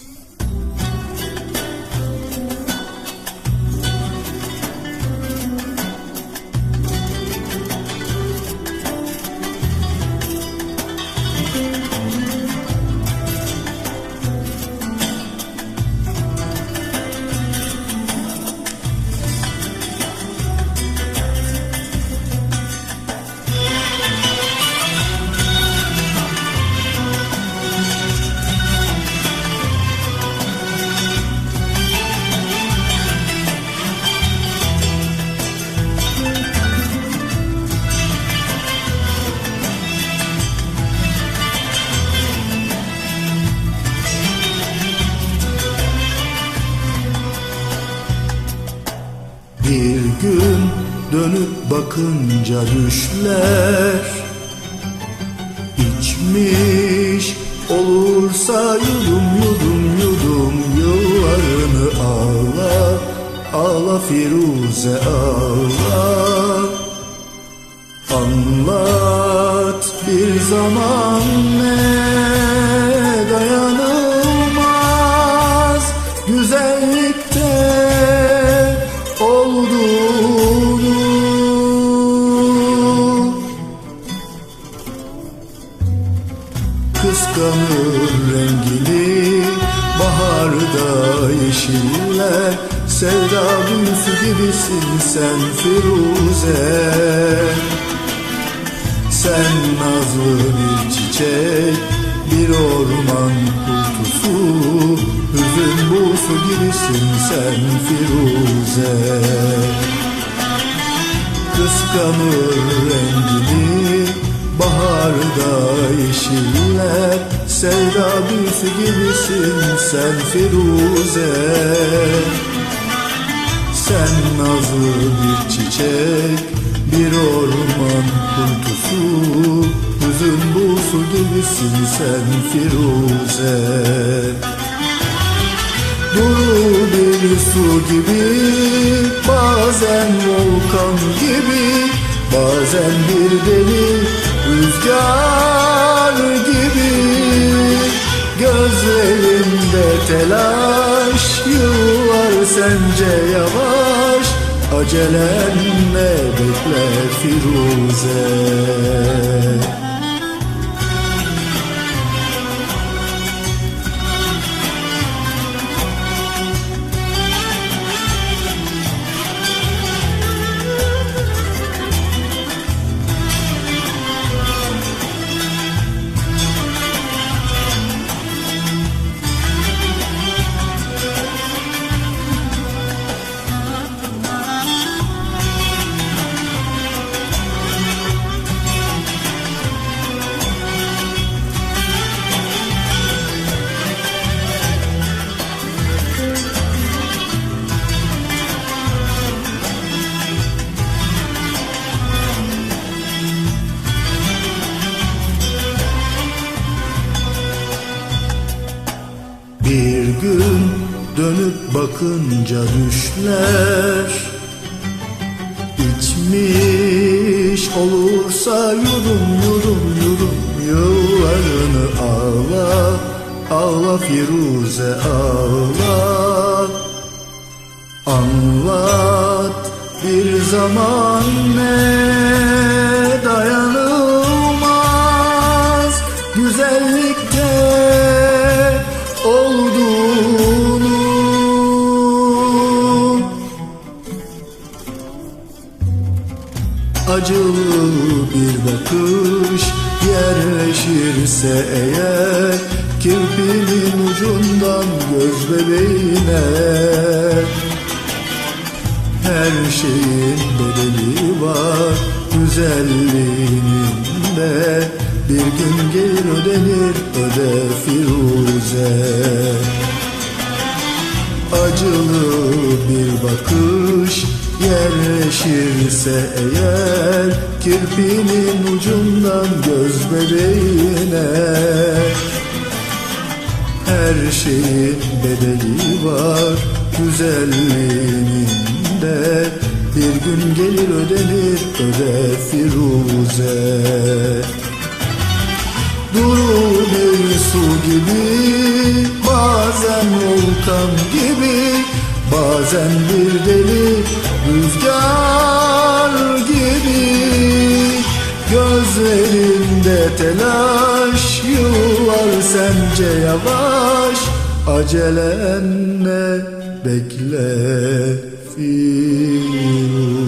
you. Bir gün dönüp bakınca düşler. İçmiş olursa yudum yudum yudum yıllarını ağla Ağla Firuze ağla. Anlat bir zaman ne dayanılmaz baharda yeşiller Sevda büyüsü gibisin sen Firuze. Sen nazlı bir çiçek bir orman kutusu Hüzün buğusu gibisin sen Firuze. Kıskanır rengini baharda yeşiller Sevda büyüsü gibisin sen Firuze. Sen nazlı bir çiçek bir orman kutusu Hüzün buğusu gibisin sen Firuze. Duru bir su gibi Bazen volkan gibi Bazen bir deli rüzgar Gözlerinde telaş Yıllar sence yavaş. Acelen ne bekle Firuze gün dönüp bakınca düşler. İçmiş olursa yudum yudum yudum Yıllarını ağla Ağla Firuze ağla Anlat bir zaman ne Acılı bir bakış yerleşirse eğer Kirpinin ucundan göz bebeğine. Her şeyin bedeli var güzelliğinin de Bir gün gelir ödenir öde Firuze. Acılı bir bakış yerleşirse eğer Kirpinin ucundan göz bebeğine. Her şeyin bedeli var güzelliğinin de Bir gün gelir ödenir öde Firuze. Duru bir su gibi bazen volkan gibi Bazen bir deli rüzgar gibi Gözlerinde telaş yıllar sence yavaş Acelenle bekle fil